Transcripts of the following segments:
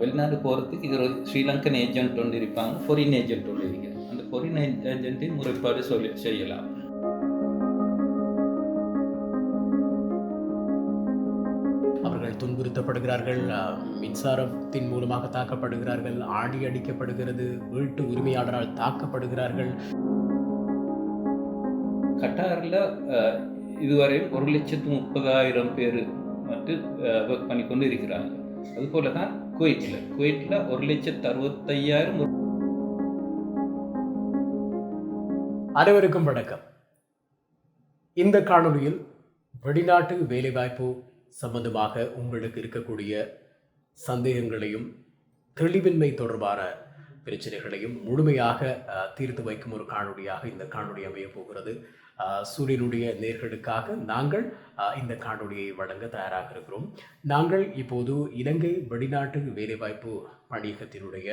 வெளிநாடு போகிறதுக்கு ஒரு ஸ்ரீலங்கன் ஏஜென்ட் ஒன்று இருப்பாங்க ஃபொரின் ஏஜென்ட் ஒன்று இருக்கு அந்த ஃபொரின் ஏஜென்ட்டை முறைப்பாடு சொல்லி செய்யலாம். அவர்கள் துன்புறுத்தப்படுகிறார்கள் மின்சாரத்தின் மூலமாக தாக்கப்படுகிறார்கள் ஆடி அடிக்கப்படுகிறது வீட்டு உரிமையாளரால் தாக்கப்படுகிறார்கள். கட்டாரில் இதுவரை ஒரு லட்சத்து முப்பதாயிரம் பேர் மட்டும் ஒர்க் பண்ணி கொண்டு இருக்கிறாங்க. அதுபோல தான் குவைட்டில் குவைட்டில் ஒரு லட்சத்து அறுபத்தையாயிரம் அனைவருக்கும் வணக்கம். இந்த காணொலியில் வெளிநாட்டு வேலைவாய்ப்பு சம்பந்தமாக உங்களுக்கு இருக்கக்கூடிய சந்தேகங்களையும் தெளிவின்மை தொடர்பான பிரச்சனைகளையும் முழுமையாக தீர்த்து வைக்கும் ஒரு காணொலியாக இந்த காணொலி அமைய போகிறது. சூரியனுடைய நேர்களுக்காக நாங்கள் இந்த காணொலியை வழங்க தயாராக இருக்கிறோம். நாங்கள் இப்போது இலங்கை வெளிநாட்டு வேலைவாய்ப்பு பணியகத்தினுடைய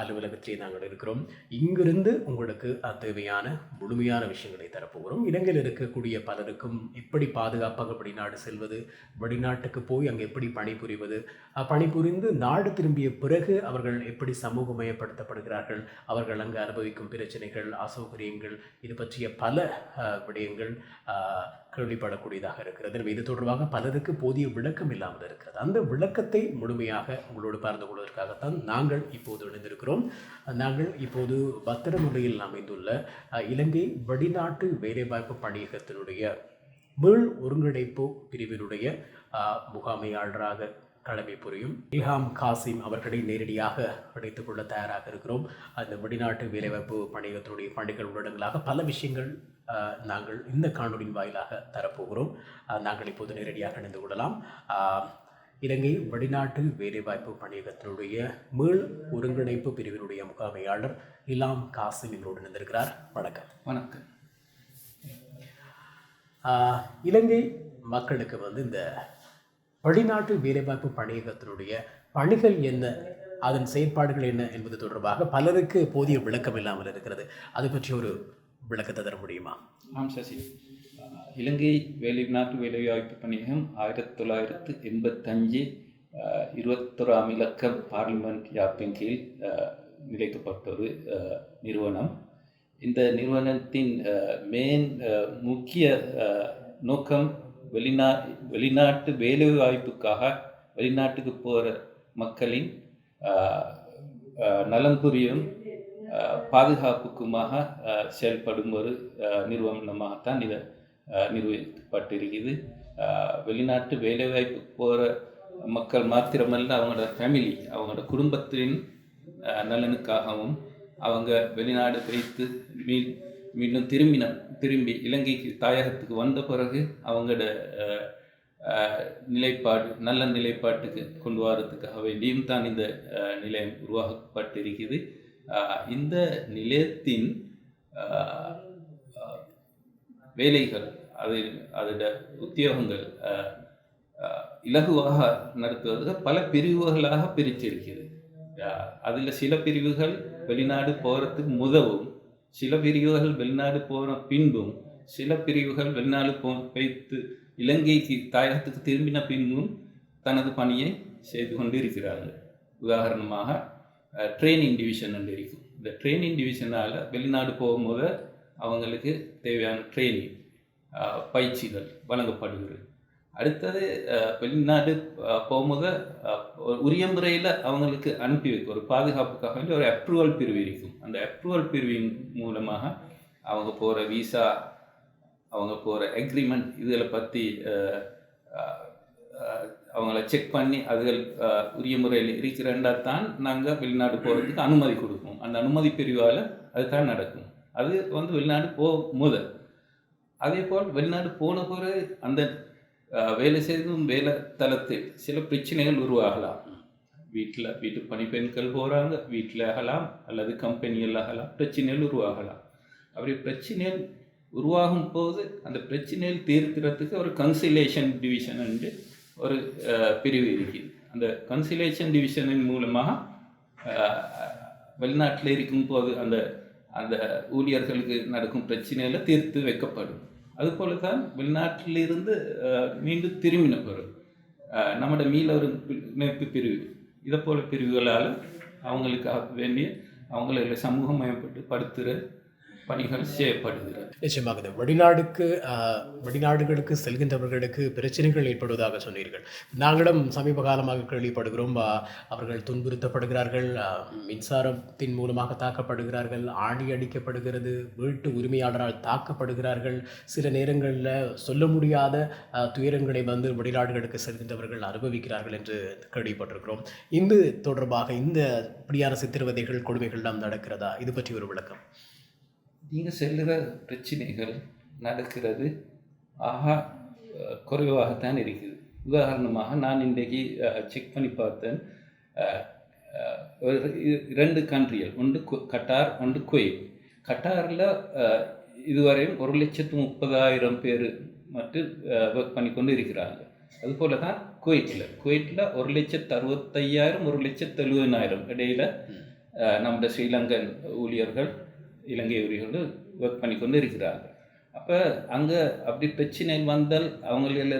அலுவலகத்திலே நாங்கள் இருக்கிறோம். இங்கிருந்து உங்களுக்கு தேவையான முழுமையான விஷயங்களை தரப்போகிறோம். இலங்கையில் இருக்கக்கூடிய பலருக்கும் எப்படி பாதுகாப்பாக வெளிநாடு செல்வது வெளிநாட்டுக்கு போய் அங்கே எப்படி பணிபுரிவது பணிபுரிந்து நாடு திரும்பிய பிறகு அவர்கள் எப்படி சமூகமயப்படுத்தப்படுகிறார்கள் அவர்கள் அங்கு அனுபவிக்கும் பிரச்சனைகள் அசௌகரியங்கள் இது பற்றிய பல விடயங்கள் கேள்விப்படக்கூடியதாக இருக்கிறது. எனவே இது தொடர்பாக பலருக்கு போதிய விளக்கம் இல்லாமல் இருக்கிறது. அந்த விளக்கத்தை முழுமையாக உங்களோடு பகிர்ந்து கொள்வதற்காகத்தான் நாங்கள் இப்போது இணைந்திருக்கிறோம் நாங்கள் இப்போது பத்திரமுறையில் அமைந்துள்ள இலங்கை வெளிநாட்டு வேலைவாய்ப்பு பணியகத்தினுடைய மீள் ஒருங்கிணைப்பு பிரிவினுடைய முகாமையாளராக கடமை புரியும் இல்ஹாம் காசிம் அவர்களை நேரடியாக அழைத்துக் கொள்ள தயாராக இருக்கிறோம். அந்த வெளிநாட்டு வேலைவாய்ப்பு பணியகத்தினுடைய பணிகள் உள்ளடங்களாக பல விஷயங்கள் நாங்கள் இந்த காணொலியின் வாயிலாக தரப்போகிறோம். நாங்கள் இப்போது நேரடியாக இணைந்து கொள்ளலாம். இலங்கை வெளிநாட்டு வேலைவாய்ப்பு பணியகத்தினுடைய மீள் ஒருங்கிணைப்பு பிரிவினுடைய முகாமையாளர் இலாம் காசிம் எங்களோடு இணைந்திருக்கிறார். வணக்கம். வணக்கம். இலங்கை மக்களுக்கு வந்து இந்த வெளிநாட்டு வேலைவாய்ப்பு பணியகத்தினுடைய பணிகள் என்ன? அதன் செயற்பாடுகள் என்ன என்பது தொடர்பாக பலருக்கு போதிய விளக்கம் இல்லாமல் இருக்கிறது. அது பற்றி ஒரு விளக்கத்தை தர முடியுமா? ஆம் சசி. இலங்கை வெளிநாட்டு வேலைவாய்ப்பு பணியகம் ஆயிரத்தி தொள்ளாயிரத்து எண்பத்தஞ்சு இருபத்தொராம் இலக்கம் பார்லிமெண்ட் யாப்பின் கீழ் நிலைக்கப்பட்ட ஒரு நிறுவனம். இந்த நிறுவனத்தின் மெயின் முக்கிய நோக்கம் வெளிநா வெளிநாட்டு வேலைவாய்ப்புக்காக வெளிநாட்டுக்கு போகிற மக்களின் அஹ், நலம் புரியும் பாதுகாப்புக்குமாக செயல்படும் ஒரு நிறுவனமாகத்தான் இது நிர்வகிக்கப்பட்டிருக்குது வெளிநாட்டு வேலைவாய்ப்பு போகிற மக்கள் மாத்திரமல்ல அவங்களோட ஃபேமிலி அவங்களோட குடும்பத்தின் நலனுக்காகவும் அவங்க வெளிநாடு வைத்து மீ மீண்டும் திரும்பின திரும்பி இலங்கைக்கு தாயகத்துக்கு வந்த பிறகு அவங்களோட நிலைப்பாடு நல்ல நிலைப்பாட்டுக்கு கொண்டு வரதுக்காக வேண்டியும் தான் இந்த நிலையம் உருவாக்கப்பட்டிருக்குது இந்த நிலையத்தின் வேலைகள் அது அதோட உத்தியோகங்கள் இலகுவாக நடத்துவதற்கு பல பிரிவுகளாக பிரித்திருக்கிறது. அதில் சில பிரிவுகள் வெளிநாடு போகிறதுக்கு முதவும் சில பிரிவுகள் வெளிநாடு போன பின்பும் சில பிரிவுகள் வெளிநாடு போ வைத்து இலங்கைக்கு தாயகத்துக்கு திரும்பின பின்பும் தனது பணியை செய்து கொண்டு இருக்கிறார்கள் உதாரணமாக ட்ரெயினிங் டிவிஷன் என்று இருக்கும். இந்த ட்ரெயினிங் டிவிஷனால் வெளிநாடு போகும்போது அவங்களுக்கு தேவையான ட்ரைனிங் பயிற்சிகள் வழங்கப்படுகிறது. அடுத்தது வெளிநாடு போகும்போது உரிய முறையில் அவங்களுக்கு அனுப்பி வைக்கும். ஒரு பாதுகாப்புக்காக வேண்டி ஒரு அப்ரூவல் பிரிவு இருக்கும். அந்த அப்ரூவல் பிரிவின் மூலமாக அவங்க போகிற விசா அவங்க போகிற அக்ரிமெண்ட் இதில் பற்றி அவங்கள செக் பண்ணி அதுகள் உரிய முறையில் இருக்கிறண்டா தான் நாங்கள் வெளிநாடு போகிறதுக்கு அனுமதி கொடுப்போம். அந்த அனுமதி பிரிவால் அது தான் நடக்கும். அது வந்து வெளிநாடு போகும்போது அதே போல் வெளிநாடு போன பிறகு அந்த வேலை செய்தும் வேலை தளத்தில் சில பிரச்சனைகள் உருவாகலாம். வீட்டில் வீட்டு பணிப்பெண்கள் போகிறாங்க வீட்டில் ஆகலாம் அல்லது கம்பெனியில் ஆகலாம் பிரச்சனைகள் உருவாகலாம். அப்படி பிரச்சனைகள் உருவாகும் போது அந்த பிரச்சனைகள் தீர்க்கிறதுக்கு ஒரு கன்சிலேஷன் டிவிஷன் என்று ஒரு பிரிவு இருக்குது அந்த கன்சிலேஷன் டிவிஷனின் மூலமாக வெளிநாட்டில் இருக்கும் போது அந்த அந்த ஊழியர்களுக்கு நடக்கும் பிரச்சனையில் தீர்த்து வைக்கப்படும். அதுபோல தான் வெளிநாட்டிலிருந்து மீண்டும் திரும்பின நம்மட மீளவரும் இணைப்பு பிரிவு இதை போல பிரிவுகளால் அவங்களுக்கு வேண்டிய அவங்களை சமூகமயப்பட்டு படுத்துகிற பணிகள் செய்யப்படுகிறது. நிச்சயமாக. இந்த வெளிநாடுக்கு வெளிநாடுகளுக்கு செல்கின்றவர்களுக்கு பிரச்சனைகள் ஏற்படுவதாக சொன்னீர்கள். நாங்களும் சமீப காலமாக கேள்விப்படுகிறோம். அவர்கள் துன்புறுத்தப்படுகிறார்கள். மின்சாரத்தின் மூலமாக தாக்கப்படுகிறார்கள். ஆணி அடிக்கப்படுகிறது. வீட்டு உரிமையாளரால் தாக்கப்படுகிறார்கள். சில நேரங்களில் சொல்ல முடியாத துயரங்களை வந்து வெளிநாடுகளுக்கு செல்கின்றவர்கள் அனுபவிக்கிறார்கள் என்று கேள்விப்பட்டிருக்கிறோம். இந்த தொடர்பாக இந்த இப்படியான சித்திரவதைகள் கொடுமைகள்லாம் நடக்கிறதா? இது பற்றி ஒரு விளக்கம். நீங்கள் செல்லுற பிரச்சனைகள் நடக்கிறது ஆகா குறைவாகத்தான் இருக்குது. உதாரணமாக நான் இன்றைக்கு செக் பண்ணி பார்த்தேன். ஒரு இ- இரண்டு கண்ட்ரிகள் ஒன்று கட்டார் ஒன்று குவைத் கட்டாரில் இதுவரையும் ஒரு லட்சத்து முப்பதாயிரம் பேர் மட்டும் ஒர்க் பண்ணி கொண்டு இருக்கிறாங்க அதுபோல தான் குவைட்டில் குவைட்டில் ஒரு லட்சத்து அறுபத்தையாயிரம் ஒரு லட்சத்து எழுபதாயிரம் இடையில் நம்ம நம்முடைய ஸ்ரீலங்கன் ஊழியர்கள் இலங்கை ஊழியர்கள் ஒர்க் பண்ணி கொண்டு இருக்கிறார்கள் அப்போ அங்கே அப்படி பிரச்சனை வந்தால் அவங்கள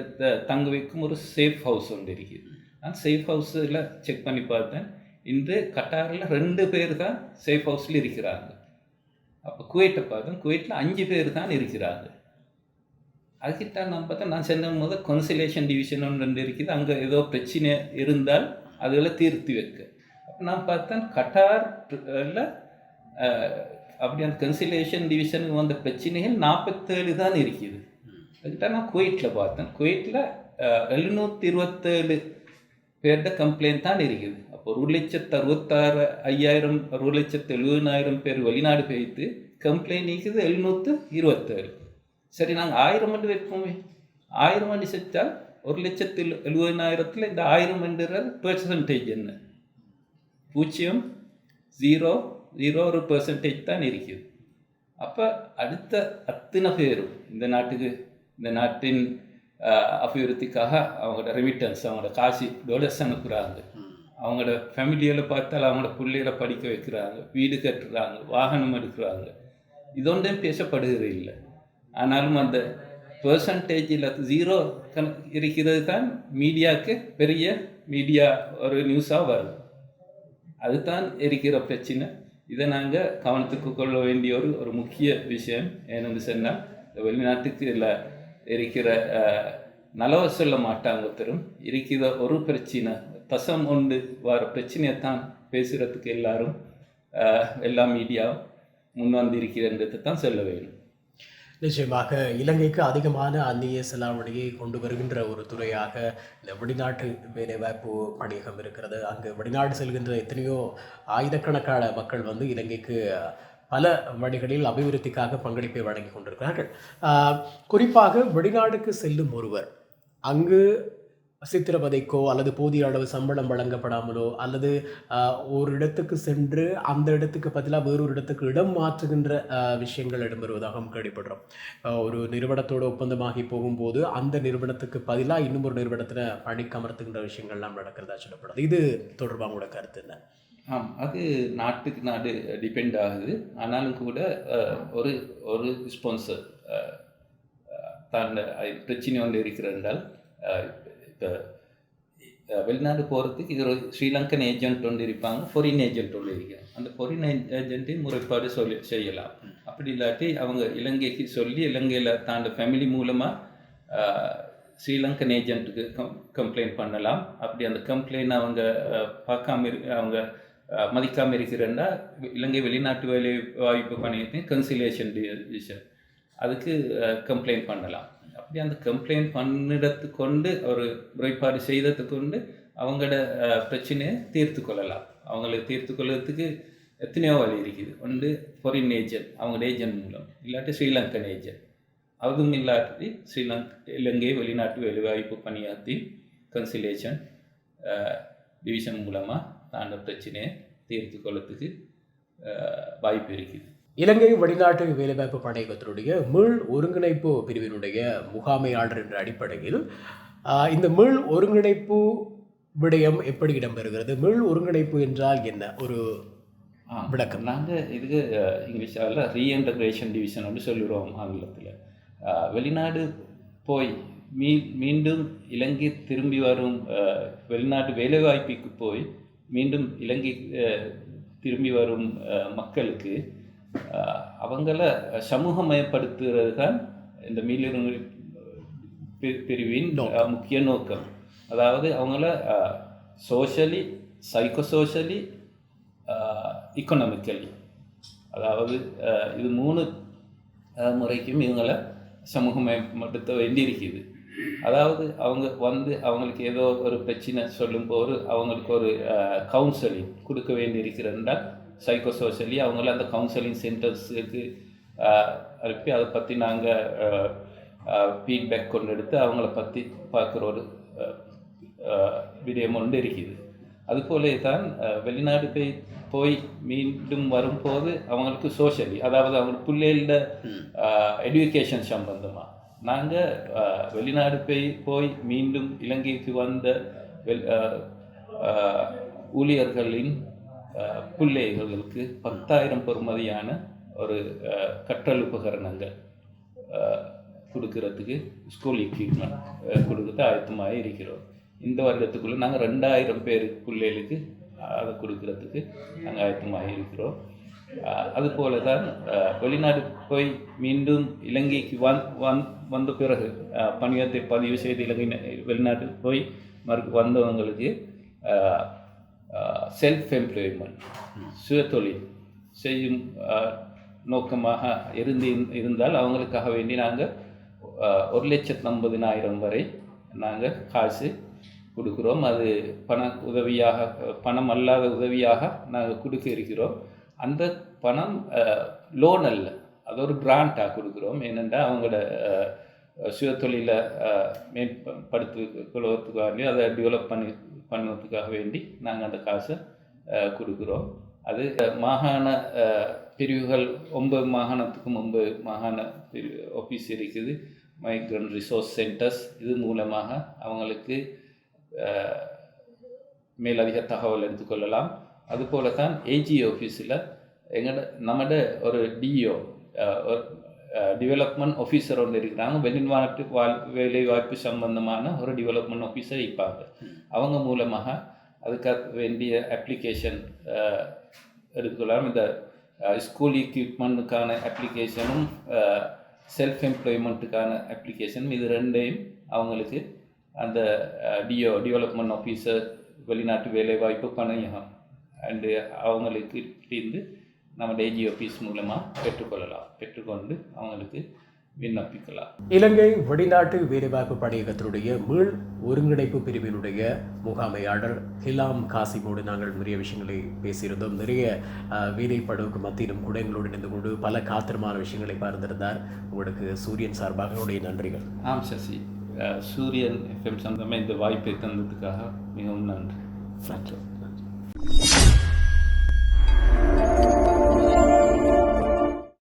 தங்க வைக்கும் ஒரு சேஃப் ஹவுஸ் ஒன்று இருக்குது. நான் சேஃப் ஹவுஸில் செக் பண்ணி பார்த்தேன். இன்று கட்டாரில் ரெண்டு பேர் தான் சேஃப் ஹவுஸில் இருக்கிறாங்க அப்போ குவைட்டை பார்த்தேன் குவைட்டில் அஞ்சு பேர் தான் இருக்கிறாங்க அதுக்கிட்ட நான் பார்த்தா நான் சென்ற போது கன்சிலேஷன் டிவிஷன் ஒன்று ரெண்டு இருக்குது. அங்கே ஏதோ பிரச்சனை இருந்தால் அதில் தீர்த்து வைக்க. அப்போ நான் பார்த்தேன் கட்டாரில் அப்படி அந்த கன்சிலேஷன் டிவிஷனுக்கு வந்த பிரச்சனைகள் நாற்பத்தேழு தான் இருக்குது. அதுக்கிட்ட நான் குவைட்டில் பார்த்தேன். குவைட்டில் எழுநூற்றி இருபத்தேழு பேர்ட கம்ப்ளைண்ட் தான் இருக்குது. அப்போ ஒரு லட்சத்து அறுபத்தாறு ஐயாயிரம் ஒரு லட்சத்து எழுபதாயிரம் பேர் வெளிநாடு போயிட்டு கம்ப்ளைண்ட் இருக்குது எழுநூற்று இருபத்தேழு சரி நாங்கள் ஆயிரம் வண்டி வைப்போமே. ஆயிரம் வண்டி செஞ்சால் ஒரு லட்சத்து எழுபதாயிரத்தில் இந்த ஆயிரம் வண்டிறது பெர்சன்டேஜ் என்ன? பூஜ்ஜியம் ஜீரோ ஜீரோ ஒரு பெர்சன்டேஜ் தான் இருக்குது. அப்போ அடுத்த அத்தனை பேரும் இந்த நாட்டுக்கு இந்த நாட்டின் அபிவிருத்திக்காக அவங்களோட ரெமிட்டன்ஸ் அவங்களோட காசு டொலர்ஸ் அனுப்புகிறாங்க அவங்களோட ஃபேமிலியில் பார்த்தால் அவங்களோட பிள்ளைகளை படிக்க வைக்கிறாங்க வீடு கட்டுறாங்க வாகனம் எடுக்கிறாங்க. இதொன்றும் பேசப்படுகிறது இல்லை. ஆனாலும் அந்த பெர்சன்டேஜில் ஜீரோ கணக்கு இருக்கிறது தான் மீடியாவுக்கு பெரிய மீடியா ஒரு நியூஸாக வருது. அதுதான் இருக்கிற பிரச்சனை. இதை நாங்கள் கவனத்துக்கு கொள்ள வேண்டிய ஒரு ஒரு முக்கிய விஷயம் ஏன்னு சொன்னால் இந்த வெளிநாட்டுக்கு இல்லை இருக்கிற நலவ சொல்ல மாட்டாங்க ஒருத்தரும். இருக்கிற ஒரு பிரச்சனை தசம் ஒன்று வர பிரச்சனையை தான் பேசுகிறதுக்கு எல்லாரும் எல்லா மீடியாவும் முன் வந்து இருக்கிறன்றதை தான் சொல்ல வேண்டும். நிச்சயமாக இலங்கைக்கு அதிகமான அந்நிய செலாவணியை கொண்டு வருகின்ற ஒரு துறையாக இந்த வெளிநாட்டு வேலைவாய்ப்பு பணியகம் இருக்கிறது. அங்கு வெளிநாடு செல்கின்ற எத்தனையோ ஆயிரக்கணக்கான மக்கள் வந்து இலங்கைக்கு பல வழிகளில் அபிவிருத்திக்காக பங்களிப்பை வழங்கி கொண்டிருக்கிறார்கள். குறிப்பாக வெளிநாடுக்கு செல்லும் ஒருவர் அங்கு சித்திரவதைக்கோ அல்லது போதிய அளவு சம்பளம் வழங்கப்படாமலோ அல்லது ஒரு இடத்துக்கு சென்று அந்த இடத்துக்கு பதிலாக வேறொரு இடத்துக்கு இடம் மாற்றுகின்ற விஷயங்கள் இடம்பெறுவதாகவும் கேள்விப்படுறோம் ஒரு நிறுவனத்தோட ஒப்பந்தமாகி போகும்போது அந்த நிறுவனத்துக்கு பதிலாக இன்னும் ஒரு நிறுவனத்தில் பணிக்கமர்த்துகின்ற விஷயங்கள்லாம் நடக்கிறதா சொல்லப்படுது. இது தொடர்பாக கூட கருத்து என்ன? ஆம் அது நாட்டுக்கு நாடு டிபெண்ட் ஆகுது. ஆனாலும் கூட ஒரு ஒரு ஸ்பான்சர் தான் பிரச்சனை ஒன்று இருக்கிறதால் இப்போ வெளிநாடு போகிறதுக்கு இது ஒரு ஸ்ரீலங்கன் ஏஜென்ட் ஒன்று இருப்பாங்க ஃபாரின் ஏஜென்ட் ஒன்று இருக்காங்க அந்த ஃபாரின் ஏஜென்ட்டையும் முறைப்பாடு சொல்லி செய்யலாம் அப்படி இல்லாட்டி அவங்க இலங்கைக்கு சொல்லி இலங்கையில் தாண்ட ஃபேமிலி மூலமாக ஸ்ரீலங்கன் ஏஜென்ட்டுக்கு கம் கம்ப்ளைண்ட் பண்ணலாம் அப்படி அந்த கம்ப்ளைண்ட் அவங்க பார்க்காம இரு அவங்க மதிக்காமல் இருக்கிறன்னா இருக்கிறேன்னா இலங்கை வெளிநாட்டு வேலை வாய்ப்பு பணியத்தையும் கன்சிலேஷன் டிசிஷன் அதுக்கு கம்ப்ளைண்ட் பண்ணலாம் அப்படி அந்த கம்ப்ளைண்ட் பண்ணிடத்து கொண்டு ஒரு முறைப்பாடு செய்தது கொண்டு அவங்களோட பிரச்சனையை தீர்த்து கொள்ளலாம். அவங்களை தீர்த்து கொள்வதுக்கு எத்தனையோ வழி இருக்குது. ஒன்று ஃபாரின் ஏஜென்ட் அவங்களோட ஏஜென்ட் மூலம். இல்லாட்டி ஸ்ரீலங்கன் ஏஜென்ட் அதுவும் இல்லாட்டி ஸ்ரீலங்க் இலங்கை வெளிநாட்டு வேலைவாய்ப்பு பணியாற்றி கன்சிலேஷன் டிவிஷன் மூலமாக அந்த பிரச்சனையை தீர்த்து கொள்ளத்துக்கு வாய்ப்பு இருக்குது. இலங்கை வெளிநாட்டு வேலைவாய்ப்பு பணியகத்தினுடைய மீள் ஒருங்கிணைப்பு பிரிவினுடைய முகாமையாளர் என்ற அடிப்படையில் இந்த மீள் ஒருங்கிணைப்பு விடயம் எப்படி இடம்பெறுகிறது? மீள் ஒருங்கிணைப்பு என்றால் என்ன? ஒரு விளக்கம். நாங்கள் இதுக்கு அஹ், இங்கிலீஷால ரீஇன்டகிரேஷன் டிவிஷன் வந்து சொல்லுறோம் ஆங்கிலத்தில். வெளிநாடு போய் மீ மீண்டும் இலங்கை திரும்பி வரும் வெளிநாட்டு வேலைவாய்ப்புக்கு போய் மீண்டும் இலங்கை திரும்பி வரும் மக்களுக்கு அவங்கள சமூகமயப்படுத்துகிறது தான் இந்த பி- பிரிவின் முக்கிய நோக்கம். அதாவது அவங்கள சோஷலி சைக்கோ சோஷலி இக்கனாமிக்கலி அதாவது இது மூணு முறைக்கும் இவங்களை சமூகமயப்படுத்த வேண்டியிருக்குது. அதாவது அவங்க வந்து அவங்களுக்கு ஏதோ ஒரு பிரச்சனை சொல்லும்போது அவங்களுக்கு ஒரு கவுன்சிலிங் கொடுக்க வேண்டியிருக்கிறதுனா சைக்கோ சோஷலி அவங்கள அந்த கவுன்சிலிங் சென்டர்ஸுக்கு அனுப்பி அதை பற்றி நாங்கள் ஃபீட்பேக் கொண்டு எடுத்து அவங்கள பற்றி பார்க்குற ஒரு விடயம் ஒன்று இருக்குது. அதுபோலே தான் வெளிநாடு போய் போய் மீண்டும் வரும்போது அவங்களுக்கு சோஷலி அதாவது அவங்க பிள்ளைகள எஜுகேஷன் சம்பந்தமாக நாங்கள் வெளிநாடு போய் போய் மீண்டும் இலங்கைக்கு வந்த வெ ஊழியர்களின் பிள்ளைகளுக்கு பத்தாயிரம் பெறுமதியான ஒரு கற்றல் உபகரணங்கள் கொடுக்கறதுக்கு ஸ்கூல் எக்யூப்மெண்ட் கொடுக்கறது ஆயத்தமாக இருக்கிறோம். இந்த வருடத்துக்குள்ளே நாங்கள் ரெண்டாயிரம் பேர் பிள்ளைகளுக்கு அதை கொடுக்கறதுக்கு நாங்கள் ஆயத்தமாக இருக்கிறோம். அதுபோல தான் வெளிநாடு போய் மீண்டும் இலங்கைக்கு வந் வந் வந்த பிறகு பணியத்தை பதிவு செய்து இலங்கை வெளிநாட்டுக்கு போய் மறு வந்தவங்களுக்கு செல்ஃப் எம்ப்ளாய்மெண்ட் சுயதொழில் செய்யும் நோக்கமாக இருந்து இருந்தால் அவங்களுக்காக வேண்டி நாங்கள் ஒரு லட்சத்து ஐம்பதினாயிரம் வரை நாங்கள் காசு கொடுக்குறோம். அது பண உதவியாக பணம் அல்லாத உதவியாக நாங்கள் கொடுக்க இருக்கிறோம். அந்த பணம் லோன் அல்ல அது ஒரு கிராண்டாக கொடுக்குறோம். ஏனென்றால் அவங்களோட சுயத்தொழிலை மேம்படுத்து கொள்வதற்காக அதை டெவலப் பண்ணி பண்ணுறதுக்காக வேண்டி நாங்கள் அந்த காசை கொடுக்குறோம். அது மாகாண பிரிவுகள் ஒன்பது மாகாணத்துக்கும் ஒன்பது மாகாண பிரிவு ஆஃபீஸ் இருக்குது. மைக்ரன் ரிசோர்ஸ் சென்டர்ஸ் இது மூலமாக அவங்களுக்கு மேலதிக தகவல் எடுத்துக்கொள்ளலாம் அதுபோல தான் ஏஜி ஆஃபீஸில் எங்கட நம்மட ஒரு டிஓ டெவலப்மெண்ட் ஆஃபீஸர் ஒன்று இருக்கிறாங்க. வெளிநாட்டு வாழ் வேலை வாய்ப்பு சம்பந்தமான ஒரு டெவலப்மெண்ட் ஆஃபீஸர் இருப்பாங்க. அவங்க மூலமாக அதுக்காக வேண்டிய அப்ளிகேஷன் எடுத்துக்கலாம் இந்த ஸ்கூல் எக்யூப்மெண்ட்டுக்கான அப்ளிகேஷனும் செல்ஃப் எம்ப்ளாய்மெண்ட்டுக்கான அப்ளிகேஷனும் இது ரெண்டையும் அவங்களுக்கு அந்த டிஓ டெவலப்மெண்ட் ஆஃபீஸர் வெளிநாட்டு வேலைவாய்ப்பு பணியகம் அண்டு அவங்களுக்கு இருந்து நம்ம டேஜி ஆஃபீஸ் மூலமாக பெற்றுக்கொள்ளலாம். பெற்றுக்கொண்டு அவங்களுக்கு விண்ணப்பிக்கலாம். இலங்கை வெளிநாட்டு வேலைவாய்ப்பு பணியகத்தினுடைய மீள் ஒருங்கிணைப்பு பிரிவினுடைய முகாமையாளர் ஹிலாம் காசிமோடு நாங்கள் நிறைய விஷயங்களை பேசியிருந்தோம். நிறைய அஹ், வேலைப்படுவுக்கு மத்தியிலும் கூட எங்களோடு இணைந்து கொண்டு பல காத்திரமான விஷயங்களை பார்த்திருந்தார் உங்களுக்கு சூரியன் சார்பாக என்னுடைய நன்றிகள். ஆம் சசி. சூரியன் எஃப்எம் சந்தமாக இந்த வாய்ப்பை தந்ததுக்காக மிகவும் நன்றி. நன்றி.